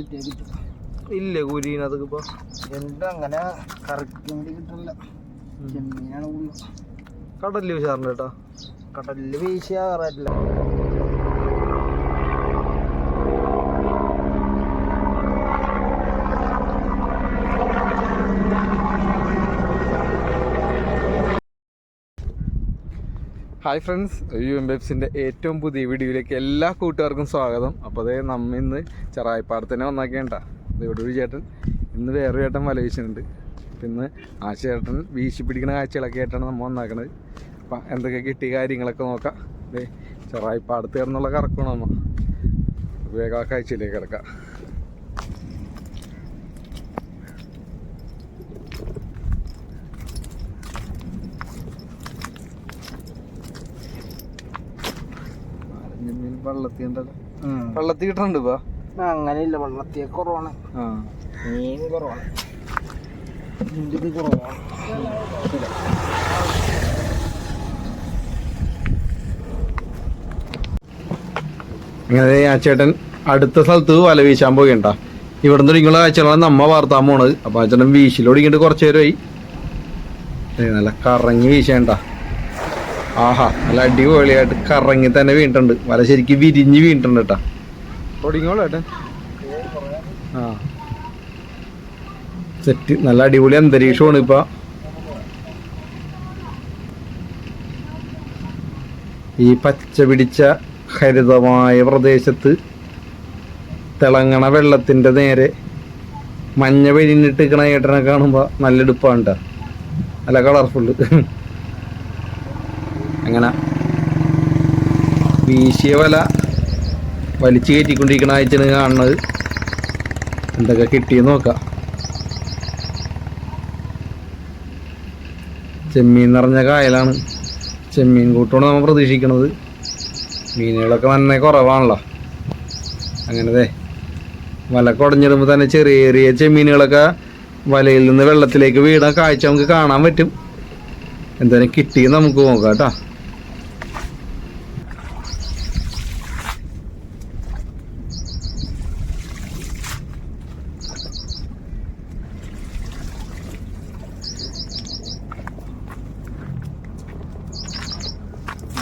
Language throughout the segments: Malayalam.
കിട്ടും ഇല്ലേ കുരീനതൊക്കെ ഇപ്പൊ? എന്താ അങ്ങനെ കറക്റ്റ് വേണ്ടി കിട്ടില്ല ചെമ്മീനാണ് കൂടുതൽ കടലിൽ ഉഷാറുണ്ട് കേട്ടോ കടലിൽ വീശിയാ ഹായ് ഫ്രണ്ട്സ് യു എം ബെബ്സിന്റെ ഏറ്റവും പുതിയ വീഡിയോയിലേക്ക് എല്ലാ കൂട്ടുകാർക്കും സ്വാഗതം. അപ്പോൾ അതേ നമ്മ ഇന്ന് ചെറായിപ്പാടത്തന്നെ വന്നാക്കേണ്ട ഇവിടെ ഒരു ചേട്ടൻ ഇന്ന് വേറൊരു ചേട്ടൻ വല വീശുന്നുണ്ട് പിന്നെ ആ ചേട്ടൻ വീശി പിടിക്കുന്ന കാഴ്ചകളൊക്കെ ആയിട്ടാണ് നമ്മൾ വന്നാക്കണത് അപ്പം എന്തൊക്കെ കിട്ടിയ കാര്യങ്ങളൊക്കെ നോക്കാം. അതെ ചെറായിപ്പാടത്ത് കിടന്നുള്ള കറക്കണം നമ്മ. വേഗം ആ കാഴ്ചയിലേക്ക് കിടക്കാം. മീൻ വെള്ളത്തിൽ ഉണ്ടല്ലോ വള്ളത്തി കിട്ടുന്നുണ്ട് ഇപ്പൊ അങ്ങനെയില്ല വള്ളത്തിയെ കുറവാണ്. ആ. മീൻ കുറവാണ്. ഇതിന്റെ കുറവാണ്. ഇങ്ങനെ ആ ചേട്ടൻ അടുത്ത സ്ഥലത്ത് വല വീശാൻ പോകണ്ട ഇവിടുന്ന് ഇങ്ങനെ കാഴ്ചകളാണ് നമ്മ വാർത്താൻ പോണത്. അപ്പൊ ആ ചേട്ടൻ വീശിലൊടിക്കിട്ട് കുറച്ചു നേരമായി. നല്ല കറങ്ങി വീശേണ്ട ആഹാ നല്ല അടിപൊളിയായിട്ട് കറങ്ങി തന്നെ വീണിട്ടുണ്ട്. വല ശരിക്കും വിരിഞ്ഞ് വീണിട്ടുണ്ട് കേട്ടാ. തുടങ്ങിയോളൂ ഏട്ടൻ. ആ. സെറ്റ് നല്ല അടിപൊളി അന്തരീക്ഷമാണ് ഇപ്പൊ. ഈ പച്ച പിടിച്ച ഹരിതമായ പ്രദേശത്ത് തിളങ്ങണ വെള്ളത്തിന്റെ നേരെ മഞ്ഞ വെരിഞ്ഞിട്ടിക്കണ ഏട്ടനെ കാണുമ്പോ നല്ല എടുപ്പാണ് കേട്ടാ നല്ല കളർഫുള്ള് അങ്ങനെ വീശിയ വല വലിച്ചു കയറ്റിക്കൊണ്ടിരിക്കണ അയച്ചാണ് കാണുന്നത്. എന്തൊക്കെ കിട്ടിയെന്ന് നോക്കാം. ചെമ്മീൻ നിറഞ്ഞ കായലാണ്. ചെമ്മീൻ കൂട്ടമാണ് നമ്മൾ പ്രതീക്ഷിക്കുന്നത് മീനുകളൊക്കെ നന്നെ കുറവാണല്ലോ. അങ്ങനത്തെ വല കുടഞ്ഞിടുമ്പോൾ തന്നെ ചെറിയ ചെറിയ ചെമ്മീനുകളൊക്കെ വലയിൽ നിന്ന് വെള്ളത്തിലേക്ക് വീണ കാഴ്ച നമുക്ക് കാണാൻ പറ്റും. എന്തായാലും കിട്ടിയെന്ന് നമുക്ക് നോക്കാം കേട്ടോ.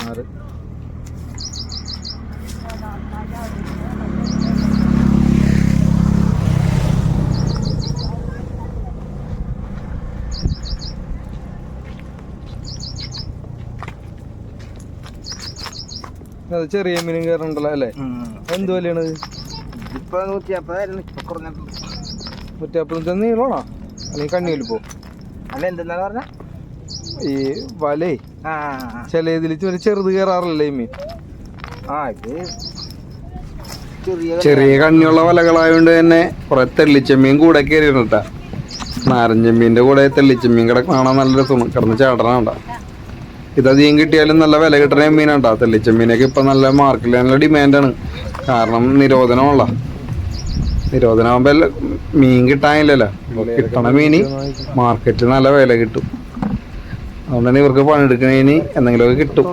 ആറ് അത് ചെറിയ മീനും കയറുണ്ടല്ലോ അല്ലേ? എന്ത് വിലയാണ് ഇപ്പൊ നൂറ്റി അപ്പതായിരുന്നു ഇപ്പൊ കുറഞ്ഞിട്ടുണ്ട് നൂറ്റപ്പത്തി നീളമാണോ? അല്ലെങ്കിൽ അല്ല എന്തെന്നാ പറഞ്ഞ? ഈ വലേ ആ ചില ഇതിൽ ഒരു ചെറുത് കയറാറില്ലേ മീൻ? ആ ഇത് ചെറിയ കണ്ണിയുള്ള വലകളായതുകൊണ്ട് തന്നെ കുറെ തെള്ളിച്ചെമ്മീൻ കൂടെ കയറിയിട്ടാ നാരഞ്ചെമ്മീന്റെ കൂടെ തെള്ളിച്ചെമ്മീൻ കൂടെ കാണാൻ നല്ല രസമാണ്. കിടന്ന് ചേട്ടനാണ്ട ഇതധികം കിട്ടിയാലും നല്ല വില കിട്ടുന്ന മീനാണ്ടാ തെള്ളിച്ചെമ്മീനൊക്കെ ഇപ്പൊ നല്ല മാർക്കറ്റിൽ നല്ല ഡിമാൻഡാണ് കാരണം നിരോധനമുള്ള നിരോധനമാകുമ്പോ എല്ലാം മീൻ കിട്ടാനില്ലല്ലോ. കിട്ടണ മീന് മാർക്കറ്റിൽ നല്ല വില കിട്ടും. അതുകൊണ്ട് തന്നെ ഇവർക്ക് പണിയെടുക്കണേന് എന്തെങ്കിലുമൊക്കെ കിട്ടും.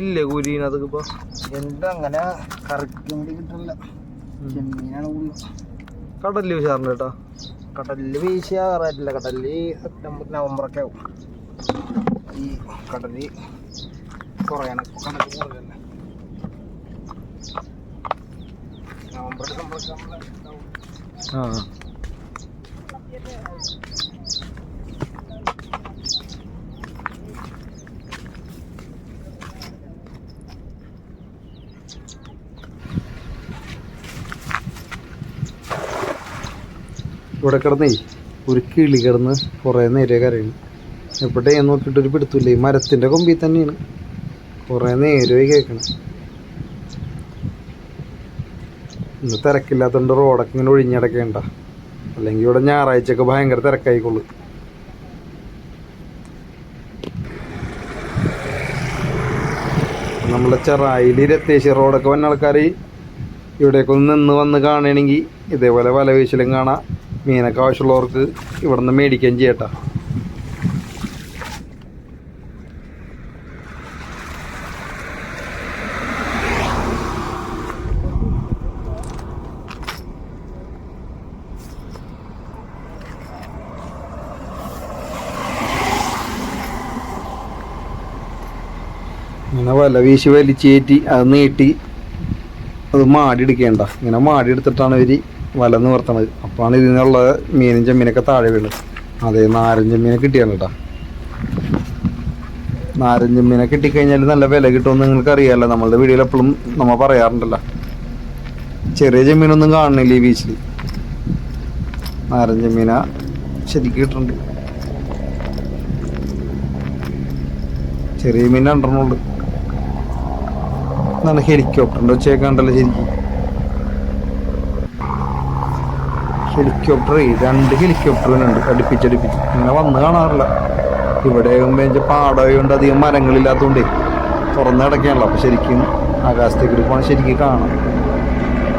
ഇല്ലേ കൂരിനതൊക്കെ ഇപ്പൊ എന്താ അങ്ങനെ കറക്റ്റ് കിട്ടില്ല ചെമ്മീനാണ് കടലിൽ കേട്ടോ. കടലിൽ വീശിയാ കയറാറ്റില്ല കടലിൽ സെപ്റ്റംബർ നവംബറൊക്കെ ആവും. ഈ കടലിൽ കുറയണം. കടലിൽ കുറയല്ലേ? നവംബർ ഡിസംബറൊക്കെ ഇവിടെ കിടന്നേ ഒരു കിളി കിടന്ന് കുറേ നേരെ കരയുന്നു എവിടെ നോക്കിയിട്ടൊരു പിടുത്തില്ല ഈ മരത്തിന്റെ കൊമ്പിൽ തന്നെയാണ്. കുറേ നേരമായി കേൾക്കണം. ഇന്ന് തിരക്കില്ലാത്തതുകൊണ്ട് റോഡൊക്കെ ഇങ്ങനെ ഒഴിഞ്ഞടക്കേണ്ട. അല്ലെങ്കിൽ ഇവിടെ ഞായറാഴ്ചയൊക്കെ ഭയങ്കര തിരക്കായിക്കൊള്ളു നമ്മളെ ചെറായിൽ രത്തേശ്വര റോഡൊക്കെ വന്ന ആൾക്കാർ ഇവിടേക്കൊന്ന് നിന്ന് വന്ന് കാണുകയാണെങ്കിൽ ഇതേപോലെ വല വീശലും കാണാം. മീനൊക്കെ ആവശ്യമുള്ളവർക്ക് ഇവിടെ നിന്ന് മേടിക്കുകയും ചെയ്യട്ടാ. അങ്ങനെ വല വീശി വലിച്ചേറ്റി അത് നീട്ടി അത് മാടി എടുക്കേണ്ട ഇങ്ങനെ മാടി എടുത്തിട്ടാണ് ഇവർ വല നിവർത്തണത്. അപ്പോഴാണ് ഇതിനുള്ള മീനും ചെമ്മീനൊക്കെ താഴെ വീണത്. അതെ നാരൻ മീനെ കിട്ടിയാണ് കേട്ടോ. നാരൻ ചെമ്മീനെ കിട്ടിക്കഴിഞ്ഞാൽ നല്ല വില കിട്ടുമെന്ന് നിങ്ങൾക്ക് അറിയാമല്ലോ നമ്മളുടെ വീഡിയോയിൽ എപ്പോഴും നമ്മൾ പറയാറുണ്ടല്ലോ. ചെറിയ ചെമ്മീനൊന്നും കാണുന്നില്ല ഈ ബീച്ചിൽ നാരൻ മീന ശരിക്കും കിട്ടുന്നുണ്ട് ചെറിയ മീൻ രണ്ടെണ്ണമുള്ളു എന്താണ് ഹെലികോപ്റ്ററിന്റെ ഉച്ചയൊക്കെ ഉണ്ടല്ലോ ശരിക്കും. ഹെലികോപ്റ്റർ രണ്ട് ഹെലികോപ്റ്ററിനുണ്ട് അടുപ്പിച്ചടുപ്പിച്ച് ഇങ്ങനെ വന്ന് കാണാറില്ല. ഇവിടെ ആകുമ്പോൾ പാടമായതുകൊണ്ട് അധികം മരങ്ങളില്ലാത്തതുകൊണ്ടേ തുറന്ന് കിടക്കുകയാണല്ലോ അപ്പോൾ ശരിക്കും ആകാശത്തേക്ക് എടുക്കുവാണെങ്കിൽ ശരിക്കും കാണാം.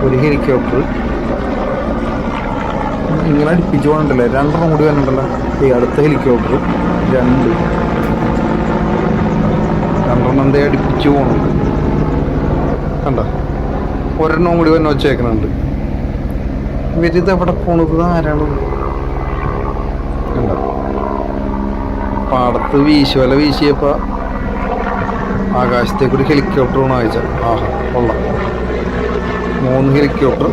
ഒരു ഹെലികോപ്റ്റർ. ഇങ്ങനെ അടുപ്പിച്ച് പോകണ്ടല്ലേ? രണ്ടെണ്ണം കൂടി വരണ്ടല്ലോ. ഈ അടുത്ത ഹെലികോപ്റ്റർ. രണ്ട്. രണ്ടെണ്ണം എന്തേ അടുപ്പിച്ച് പോകണുണ്ട് കണ്ട. ഒരെണ്ണം കൂടി വന്നെ വെച്ചേക്കുന്നുണ്ട്. ഇവരിത് എവിടെ പോണത്? ആരാണ് കണ്ട. പാടത്ത് വീശുവല വീശിയപ്പോ ആകാശത്തെ ഒരു ഹെലികോപ്റ്റർ ആണ് അയച്ച. ആഹാ കൊള്ളാം. മൂന്ന് ഹെലികോപ്റ്റർ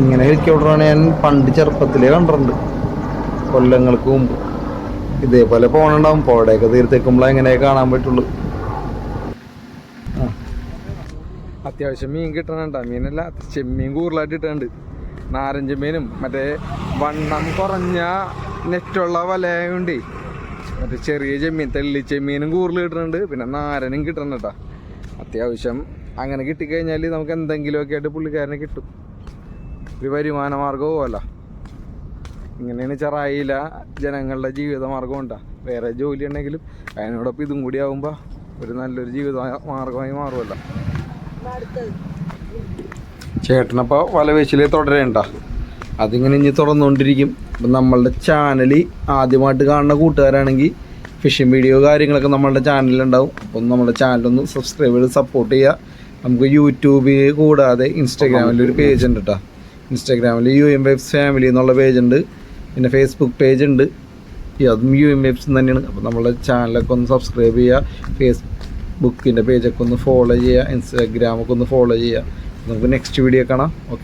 ഇങ്ങനെ ഹെലികോപ്റ്ററാണ് ഞാൻ പണ്ട് ചെറുപ്പത്തിലേ കണ്ടിട്ടുണ്ട്. കൊല്ലങ്ങൾക്ക് മുമ്പ്. ഇതേപോലെ പോകണുണ്ടാവും പോടയൊക്കെ തീർത്തേക്കുമ്പോളെ എങ്ങനെ കാണാൻ പറ്റുള്ളൂ. അത്യാവശ്യം മീൻ കിട്ടണുണ്ട? മീനല്ല ചെമ്മീൻ കൂടുതലായിട്ട് കിട്ടുന്നുണ്ട് നാരഞ്ച് മീനും മറ്റേ വണ്ണം കുറഞ്ഞ നെറ്റുള്ള വലയുണ്ട്. മറ്റേ ചെറിയ ചെമ്മീൻ തെള്ളി ചെമ്മീനും കൂടുതൽ കിട്ടുന്നുണ്ട് പിന്നെ നാരനും കിട്ടുന്നുണ്ട് കേട്ടോ. അത്യാവശ്യം അങ്ങനെ കിട്ടിക്കഴിഞ്ഞാൽ നമുക്ക് എന്തെങ്കിലുമൊക്കെ ആയിട്ട് പുള്ളിക്കാരനെ കിട്ടും. ഒരു വരുമാന മാർഗവുമല്ല ഇങ്ങനെയാണ് ചെറായില ജനങ്ങളുടെ ജീവിത മാർഗം ഉണ്ടാ വേറെ ജോലി ഉണ്ടെങ്കിലും അതിനോടൊപ്പം ഇതും കൂടി ആകുമ്പോൾ ഒരു നല്ലൊരു ജീവിത മാർഗമായി മാറുമല്ല. ചേട്ടനപ്പോൾ വല വെച്ചിലേ തുടരേണ്ട. അതിങ്ങനെ ഇനി തുറന്നുകൊണ്ടിരിക്കും. അപ്പം നമ്മളുടെ ചാനൽ ആദ്യമായിട്ട് കാണുന്ന കൂട്ടുകാരാണെങ്കിൽ ഫിഷിംഗ് വീഡിയോ കാര്യങ്ങളൊക്കെ നമ്മളുടെ ചാനലിലുണ്ടാവും അപ്പം നമ്മുടെ ചാനലൊന്ന് സബ്സ്ക്രൈബ് ചെയ്ത് സപ്പോർട്ട് ചെയ്യുക. നമുക്ക് യൂട്യൂബിൽ കൂടാതെ ഇൻസ്റ്റാഗ്രാമിൽ ഒരു പേജ് ഉണ്ട് കേട്ടോ ഇൻസ്റ്റാഗ്രാമിൽ യു എം വെബ്സ് ഫാമിലി എന്നുള്ള പേജ് ഉണ്ട്. പിന്നെ ഫേസ്ബുക്ക് പേജ് ഉണ്ട്. അതും യു എം വെബ്സ് തന്നെയാണ് അപ്പോൾ നമ്മളെ ചാനലൊക്കെ ഒന്ന് സബ്സ്ക്രൈബ് ചെയ്യുക ഫേസ്ബുക്കിന്റെ പേജൊക്കെ ഒന്ന് ഫോളോ ചെയ്യുക ഇൻസ്റ്റാഗ്രാമൊക്കെ ഒന്ന് ഫോളോ ചെയ്യുക നമുക്ക് നെക്സ്റ്റ് വീഡിയോ കാണാം. ഓക്കെ